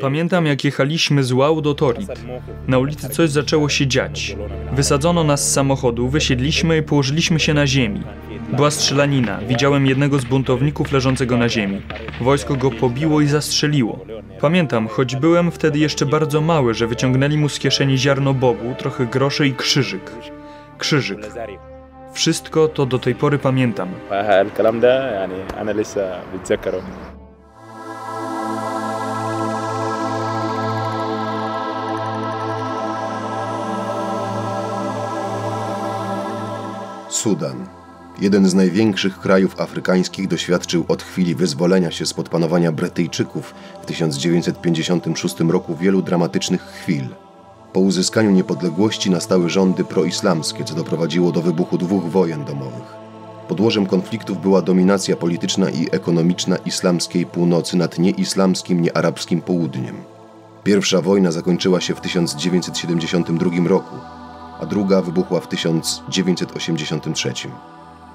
Pamiętam, jak jechaliśmy z Łał do Torit. Na ulicy coś zaczęło się dziać. Wysadzono nas z samochodu, wysiedliśmy i położyliśmy się na ziemi. Była strzelanina. Widziałem jednego z buntowników leżącego na ziemi. Wojsko go pobiło i zastrzeliło. Pamiętam, choć byłem wtedy jeszcze bardzo mały, że wyciągnęli mu z kieszeni ziarno bobu, trochę groszy i krzyżyk. Krzyżyk. Wszystko to do tej pory pamiętam. Sudan. Jeden z największych krajów afrykańskich doświadczył od chwili wyzwolenia się spod panowania Brytyjczyków w 1956 roku wielu dramatycznych chwil. Po uzyskaniu niepodległości nastały rządy proislamskie, co doprowadziło do wybuchu dwóch wojen domowych. Podłożem konfliktów była dominacja polityczna i ekonomiczna islamskiej północy nad nieislamskim, niearabskim południem. Pierwsza wojna zakończyła się w 1972 roku, a druga wybuchła w 1983.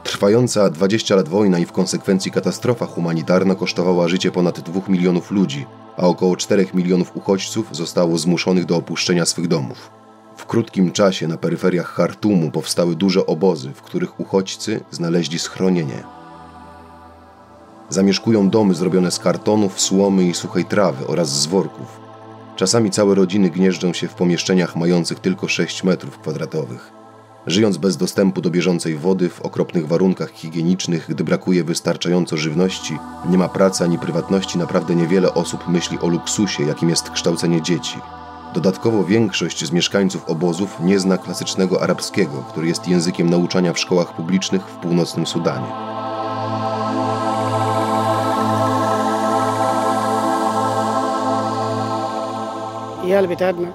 Trwająca 20 lat wojna i w konsekwencji katastrofa humanitarna kosztowała życie ponad 2 milionów ludzi, a około 4 milionów uchodźców zostało zmuszonych do opuszczenia swych domów. W krótkim czasie na peryferiach Hartumu powstały duże obozy, w których uchodźcy znaleźli schronienie. Zamieszkują domy zrobione z kartonów, słomy i suchej trawy oraz z worków. Czasami całe rodziny gnieżdżą się w pomieszczeniach mających tylko 6 metrów kwadratowych. Żyjąc bez dostępu do bieżącej wody, w okropnych warunkach higienicznych, gdy brakuje wystarczająco żywności, nie ma pracy ani prywatności, naprawdę niewiele osób myśli o luksusie, jakim jest kształcenie dzieci. Dodatkowo większość z mieszkańców obozów nie zna klasycznego arabskiego, który jest językiem nauczania w szkołach publicznych w północnym Sudanie. العيال بتاعتنا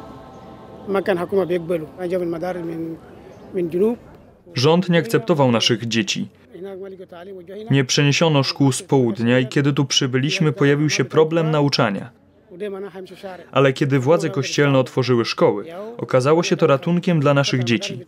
ما كان حكومة بيقبلوا جابوا المدارس من من جنوب Rząd nie akceptował naszych dzieci. Nie przeniesiono szkół z południa i kiedy tu przybyliśmy, pojawił się problem nauczania. Ale kiedy władze kościelne otworzyły szkoły, okazało się to ratunkiem dla naszych dzieci.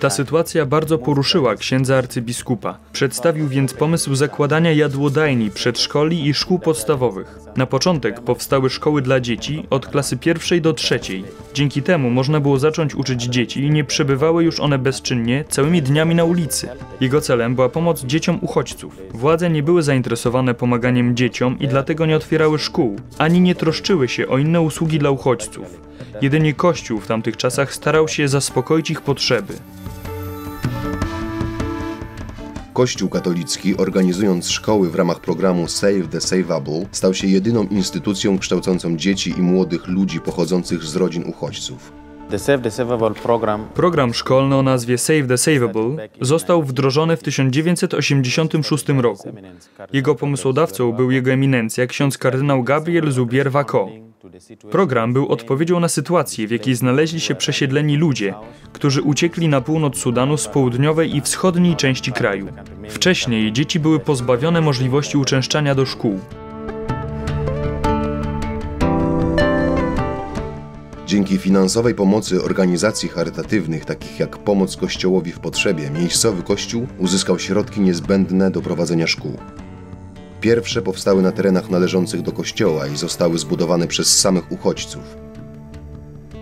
Ta sytuacja bardzo poruszyła księdza arcybiskupa. Przedstawił więc pomysł zakładania jadłodajni, przedszkoli i szkół podstawowych. Na początek powstały szkoły dla dzieci od klasy pierwszej do trzeciej. Dzięki temu można było zacząć uczyć dzieci i nie przebywały już one bezczynnie całymi dniami na ulicy. Jego celem była pomoc dzieciom uchodźców. Władze nie były zainteresowane pomaganiem dzieciom i dlatego nie otwierały szkół, ani nie troszczyły się o inne usługi dla uchodźców. Jedynie Kościół w tamtych czasach starał się zaspokoić ich potrzeby. Kościół katolicki, organizując szkoły w ramach programu Save the Saveable, stał się jedyną instytucją kształcącą dzieci i młodych ludzi pochodzących z rodzin uchodźców. Program szkolny o nazwie Save the Saveable został wdrożony w 1986 roku. Jego pomysłodawcą był jego eminencja ksiądz kardynał Gabriel Zubier Wako. Program był odpowiedzią na sytuację, w jakiej znaleźli się przesiedleni ludzie, którzy uciekli na północ Sudanu z południowej i wschodniej części kraju. Wcześniej dzieci były pozbawione możliwości uczęszczania do szkół. Dzięki finansowej pomocy organizacji charytatywnych, takich jak Pomoc Kościołowi w Potrzebie, miejscowy kościół uzyskał środki niezbędne do prowadzenia szkół. Pierwsze powstały na terenach należących do kościoła i zostały zbudowane przez samych uchodźców.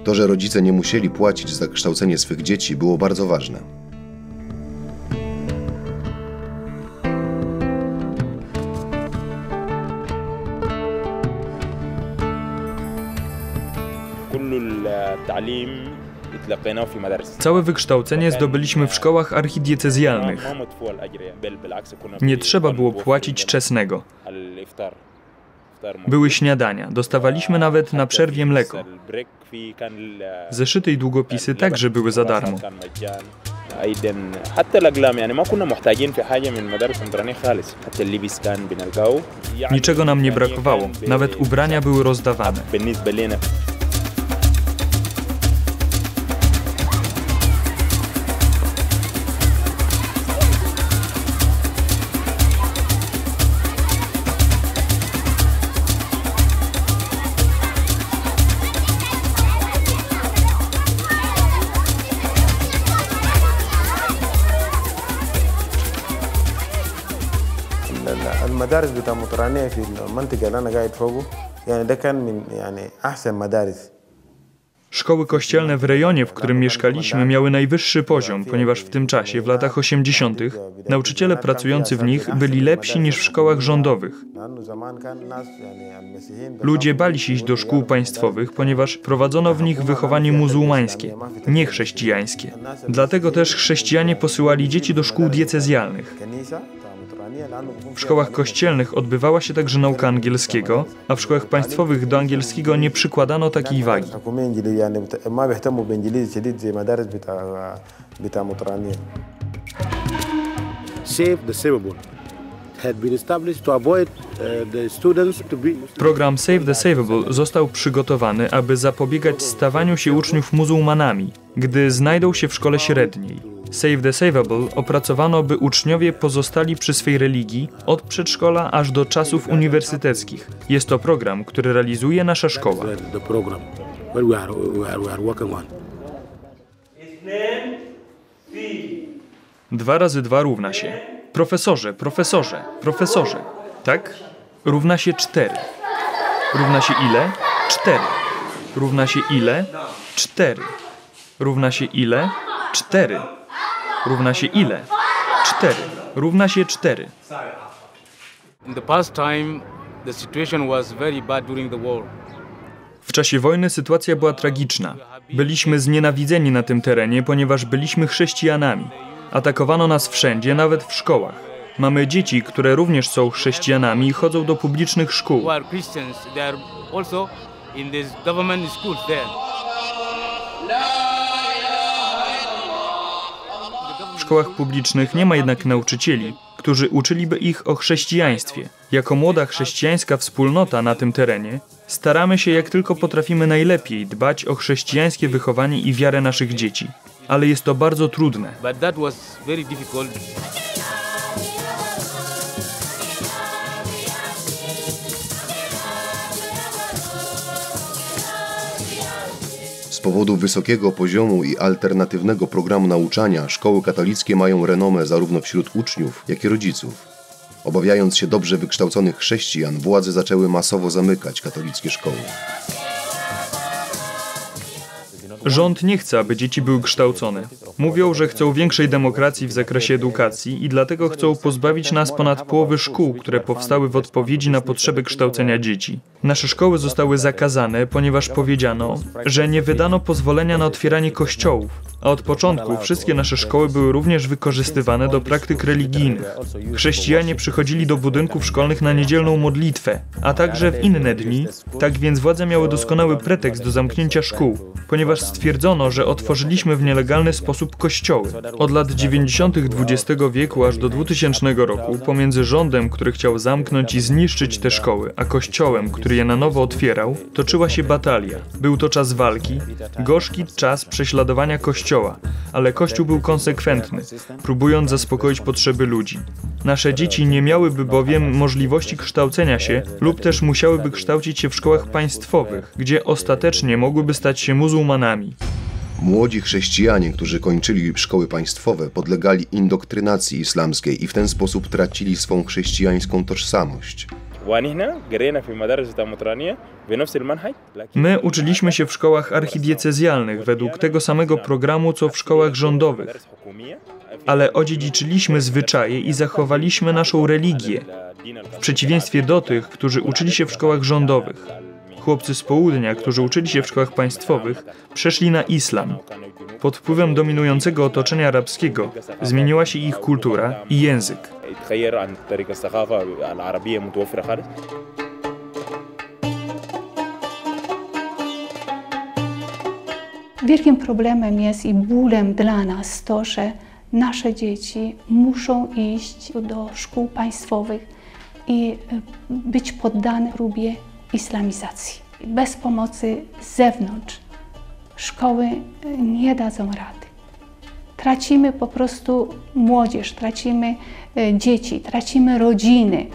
To, że rodzice nie musieli płacić za kształcenie swych dzieci, było bardzo ważne. Całe wykształcenie zdobyliśmy w szkołach archidiecezjalnych. Nie trzeba było płacić czesnego. Były śniadania, dostawaliśmy nawet na przerwie mleko. Zeszyty i długopisy także były za darmo. Niczego nam nie brakowało, nawet ubrania były rozdawane. المدارس بتاع مطرانية في المنطقة اللي أنا قاعد فوقه يعني ده كان من يعني أحسن مدارس Szkoły kościelne w rejonie, w którym mieszkaliśmy, miały najwyższy poziom, ponieważ w tym czasie, w latach 80., nauczyciele pracujący w nich byli lepsi niż w szkołach rządowych. لأنه زمان كان الناس يعني المسيحيين Ludzie bali się iść do szkół państwowych, ponieważ prowadzono w nich wychowanie muzułmańskie, nie chrześcijańskie. Dlatego też chrześcijanie posyłali dzieci do szkół diecezjalnych. W szkołach kościelnych odbywała się także nauka angielskiego, a w szkołach państwowych do angielskiego nie przykładano takiej wagi. Program Save the Savable został przygotowany, aby zapobiegać stawaniu się uczniów muzułmanami, gdy znajdą się w szkole średniej. Save the Savable opracowano, by uczniowie pozostali przy swej religii od przedszkola aż do czasów uniwersyteckich. Jest to program, który realizuje nasza szkoła. Dwa razy dwa równa się. Profesorze, profesorze, profesorze. Tak? Równa się cztery. Równa się ile? Cztery. Równa się ile? Cztery. Równa się ile? Cztery. Równa się ile? Cztery. Równa się cztery. In the past time, the situation was very bad during the war. W czasie wojny sytuacja była tragiczna. Byliśmy znienawidzeni na tym terenie, ponieważ byliśmy chrześcijanami. Atakowano nas wszędzie, nawet w szkołach. Mamy dzieci, które również są chrześcijanami i chodzą do publicznych szkół. Szkołach publicznych nie ma jednak nauczycieli, którzy uczyliby ich o chrześcijaństwie. Jako młoda chrześcijańska wspólnota na tym terenie staramy się jak tylko potrafimy najlepiej dbać o chrześcijańskie wychowanie i wiarę naszych dzieci. Ale jest to bardzo trudne. Powodu wysokiego poziomu i alternatywnego programu nauczania szkoły katolickie mają renomę zarówno wśród uczniów, jak i rodziców. Obawiając się dobrze wykształconych chrześcijan, władze zaczęły masowo zamykać katolickie szkoły. Rząd nie chce, aby dzieci były kształcone. Mówią, że chcą większej demokracji w zakresie edukacji i dlatego chcą pozbawić nas ponad połowy szkół, które powstały w odpowiedzi na potrzeby kształcenia dzieci. Nasze szkoły zostały zakazane, ponieważ powiedziano, że nie wydano pozwolenia na otwieranie kościołów, a od początku wszystkie nasze szkoły były również wykorzystywane do praktyk religijnych. Chrześcijanie przychodzili do budynków szkolnych na niedzielną modlitwę, a także w inne dni, tak więc władze miały doskonały pretekst do zamknięcia szkół, ponieważ stwierdzono, że otworzyliśmy w nielegalny sposób kościoły. Od lat 90. XX wieku aż do 2000 roku, pomiędzy rządem, który chciał zamknąć i zniszczyć te szkoły, a kościołem, który je na nowo otwierał, toczyła się batalia. Był to czas walki, gorzki czas prześladowania kościoła, ale kościół był konsekwentny, próbując zaspokoić potrzeby ludzi. Nasze dzieci nie miałyby bowiem możliwości kształcenia się lub też musiałyby kształcić się w szkołach państwowych, gdzie ostatecznie mogłyby stać się muzułmanami. Młodzi chrześcijanie, którzy kończyli szkoły państwowe, podlegali indoktrynacji islamskiej i w ten sposób tracili swą chrześcijańską tożsamość. My uczyliśmy się w szkołach archidiecezjalnych według tego samego programu, co w szkołach rządowych, ale odziedziczyliśmy zwyczaje i zachowaliśmy naszą religię, w przeciwieństwie do tych, którzy uczyli się w szkołach rządowych. Chłopcy z południa, którzy uczyli się w szkołach państwowych, przeszli na islam. Pod wpływem dominującego otoczenia arabskiego zmieniła się ich kultura i język. Wielkim problemem jest i bólem dla nas to, że nasze dzieci muszą iść do szkół państwowych i być poddane próbie islamizacji. Bez pomocy z zewnątrz szkoły e, nie dadzą rady. Tracimy po prostu młodzież, tracimy e, dzieci, tracimy rodziny.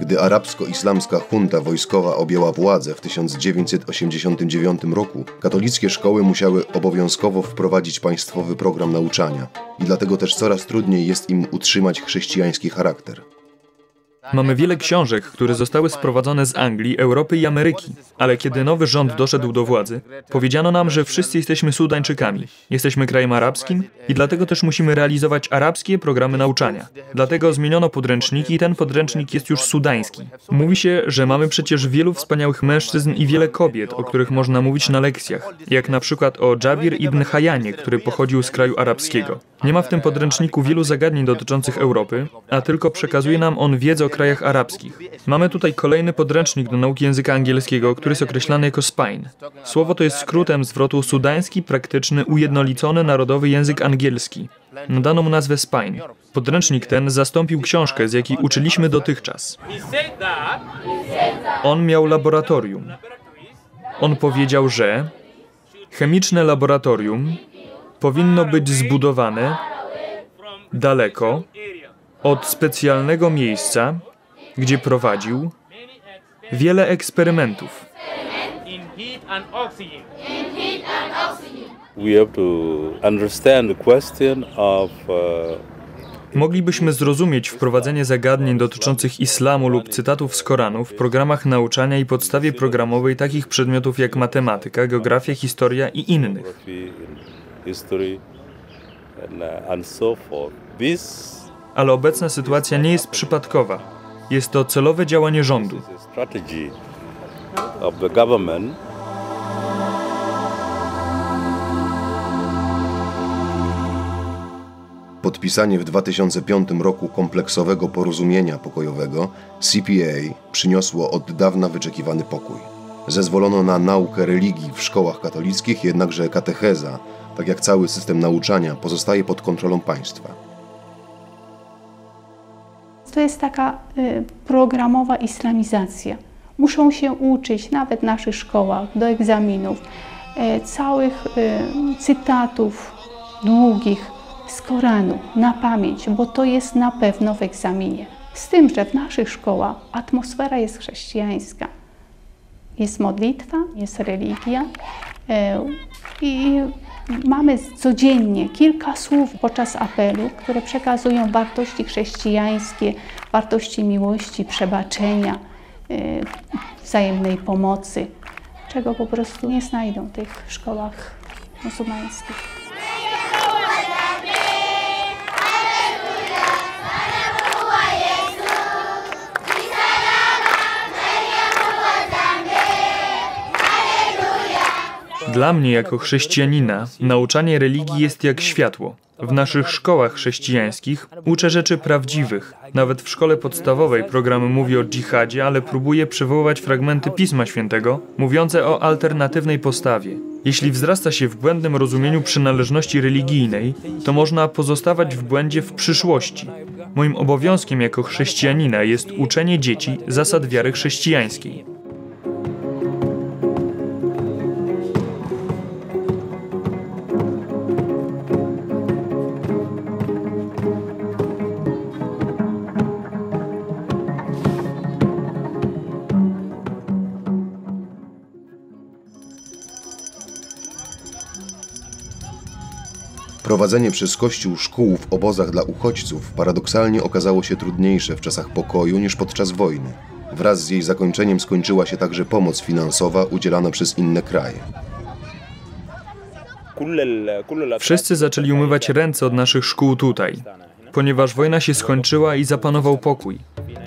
Gdy arabsko-islamska junta wojskowa objęła władzę w 1989 roku, katolickie szkoły musiały obowiązkowo wprowadzić państwowy program nauczania i dlatego też coraz trudniej jest im utrzymać chrześcijański charakter. Mamy wiele książek, które zostały sprowadzone z Anglii, Europy i Ameryki, ale kiedy nowy rząd doszedł do władzy, powiedziano nam, że wszyscy jesteśmy Sudańczykami. Jesteśmy krajem arabskim i dlatego też musimy realizować arabskie programy nauczania. Dlatego zmieniono podręczniki i ten podręcznik jest już sudański. Mówi się, że mamy przecież wielu wspaniałych mężczyzn i wiele kobiet, o których można mówić na lekcjach, jak na przykład o Jabir ibn Hayanie, który pochodził z kraju arabskiego. Nie ma w tym podręczniku wielu zagadnień dotyczących Europy, a tylko przekazuje nam on wiedzę o krajach arabskich. Mamy tutaj kolejny podręcznik do nauki języka angielskiego, który jest określany jako SPINE. Słowo to jest skrótem zwrotu sudański, praktyczny, ujednolicony narodowy język angielski. Nadano mu nazwę SPINE. Podręcznik ten zastąpił książkę, z jakiej uczyliśmy dotychczas. On miał laboratorium. On powiedział, że chemiczne laboratorium powinno być zbudowane daleko od specjalnego miejsca, gdzie prowadził wiele eksperymentów. Uh, Moglibyśmy zrozumieć wprowadzenie zagadnień dotyczących islamu lub cytatów z Koranu w programach nauczania i podstawie programowej takich przedmiotów jak matematyka, geografia, historia i innych. uh, Ale obecna sytuacja nie jest przypadkowa. Jest to celowe działanie rządu. Podpisanie w 2005 roku kompleksowego porozumienia pokojowego CPA przyniosło od dawna wyczekiwany pokój. Zezwolono na naukę religii w szkołach katolickich, jednakże katecheza, tak jak cały system nauczania, pozostaje pod kontrolą państwa. To jest taka y, programowa islamizacja. Muszą się uczyć, nawet w naszych szkołach, do egzaminów, e, całych y, cytatów długich z Koranu na pamięć, bo to jest na pewno w egzaminie. Z tym, że w naszych szkołach atmosfera jest chrześcijańska. Jest modlitwa, jest religia i mamy codziennie kilka słów podczas apelu, które przekazują wartości chrześcijańskie, wartości miłości, przebaczenia, e, wzajemnej pomocy, czego po prostu nie znajdą w tych szkołach muzułmańskich. Dla mnie, jako chrześcijanina, nauczanie religii jest jak światło. W naszych szkołach chrześcijańskich uczę rzeczy prawdziwych. Nawet w szkole podstawowej program mówi o dżihadzie, ale próbuje przywoływać fragmenty Pisma Świętego mówiące o alternatywnej postawie. Jeśli wzrasta się w błędnym rozumieniu przynależności religijnej, to można pozostawać w błędzie w przyszłości. Moim obowiązkiem jako chrześcijanina jest uczenie dzieci zasad wiary chrześcijańskiej. Prowadzenie przez Kościół szkół w obozach dla uchodźców paradoksalnie okazało się trudniejsze w czasach pokoju niż podczas wojny. Wraz z jej zakończeniem skończyła się także pomoc finansowa udzielana przez inne kraje. Wszyscy zaczęli umywać ręce od naszych szkół tutaj, ponieważ wojna się skończyła i zapanował pokój.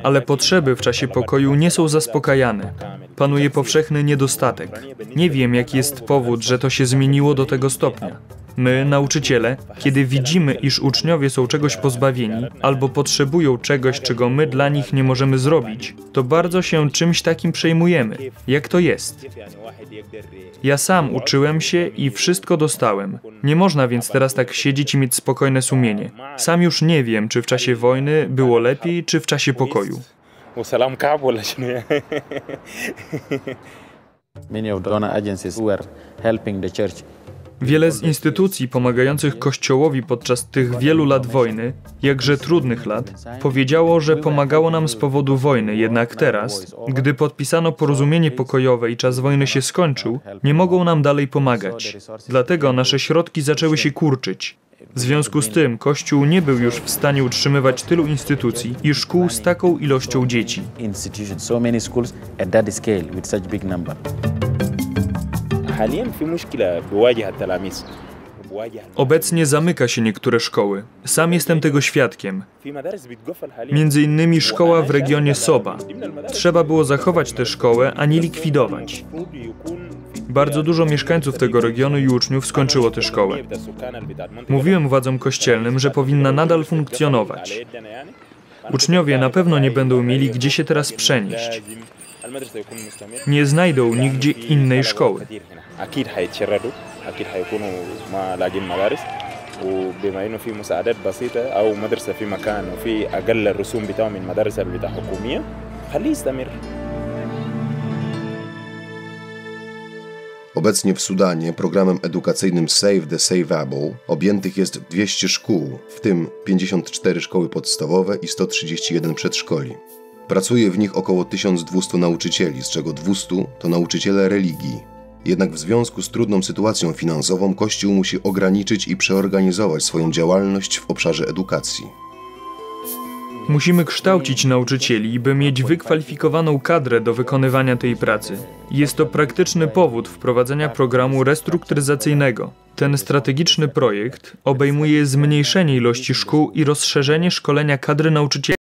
Ale potrzeby w czasie pokoju nie są zaspokajane. Panuje powszechny niedostatek. Nie wiem, jaki jest powód, że to się zmieniło do tego stopnia. My, nauczyciele, kiedy widzimy, iż uczniowie są czegoś pozbawieni albo potrzebują czegoś, czego my dla nich nie możemy zrobić, to bardzo się czymś takim przejmujemy. Jak to jest? Ja sam uczyłem się i wszystko dostałem. Nie można więc teraz tak siedzieć i mieć spokojne sumienie. Sam już nie wiem, czy w czasie wojny było lepiej, czy w czasie pokoju. وسلام كعب ولا شنو يعني Many of donor agencies were helping the church. Wiele z instytucji pomagających Kościołowi podczas tych wielu lat wojny, jakże trudnych lat, powiedziało, że pomagało nam z powodu wojny, jednak teraz, gdy podpisano porozumienie pokojowe i czas wojny się skończył, nie mogą nam dalej pomagać. Dlatego nasze środki zaczęły się kurczyć. W związku z tym Kościół nie był już w stanie utrzymywać tylu instytucji i szkół z taką ilością dzieci. Obecnie zamyka się niektóre szkoły. Sam jestem tego świadkiem. Między innymi szkoła w regionie Soba. Trzeba było zachować tę szkołę, a nie likwidować. Bardzo dużo mieszkańców tego regionu i uczniów skończyło tę szkołę. Mówiłem władzom kościelnym, że powinna nadal funkcjonować. Uczniowie na pewno nie będą mieli gdzie się teraz przenieść. لازم المدرسة يكون مستمر Nie znajdą nigdzie innej szkoły. كتير هنا اكيد حيتشردوا اكيد حيكونوا ما لاقين مدارس وبما انه في مساعدات بسيطه او مدرسه في مكان وفي اقل الرسوم بتاعه من مدارس اللي بتاع حكوميه خليه يستمر Obecnie w Sudanie programem edukacyjnym Save the Saveable objętych jest 200 szkół, w tym 54 szkoły podstawowe i 131 przedszkoli. Pracuje w nich około 1200 nauczycieli, z czego 200 to nauczyciele religii. Jednak w związku z trudną sytuacją finansową Kościół musi ograniczyć i przeorganizować swoją działalność w obszarze edukacji. Musimy kształcić nauczycieli, by mieć wykwalifikowaną kadrę do wykonywania tej pracy. Jest to praktyczny powód wprowadzenia programu restrukturyzacyjnego. Ten strategiczny projekt obejmuje zmniejszenie ilości szkół i rozszerzenie szkolenia kadry nauczycieli.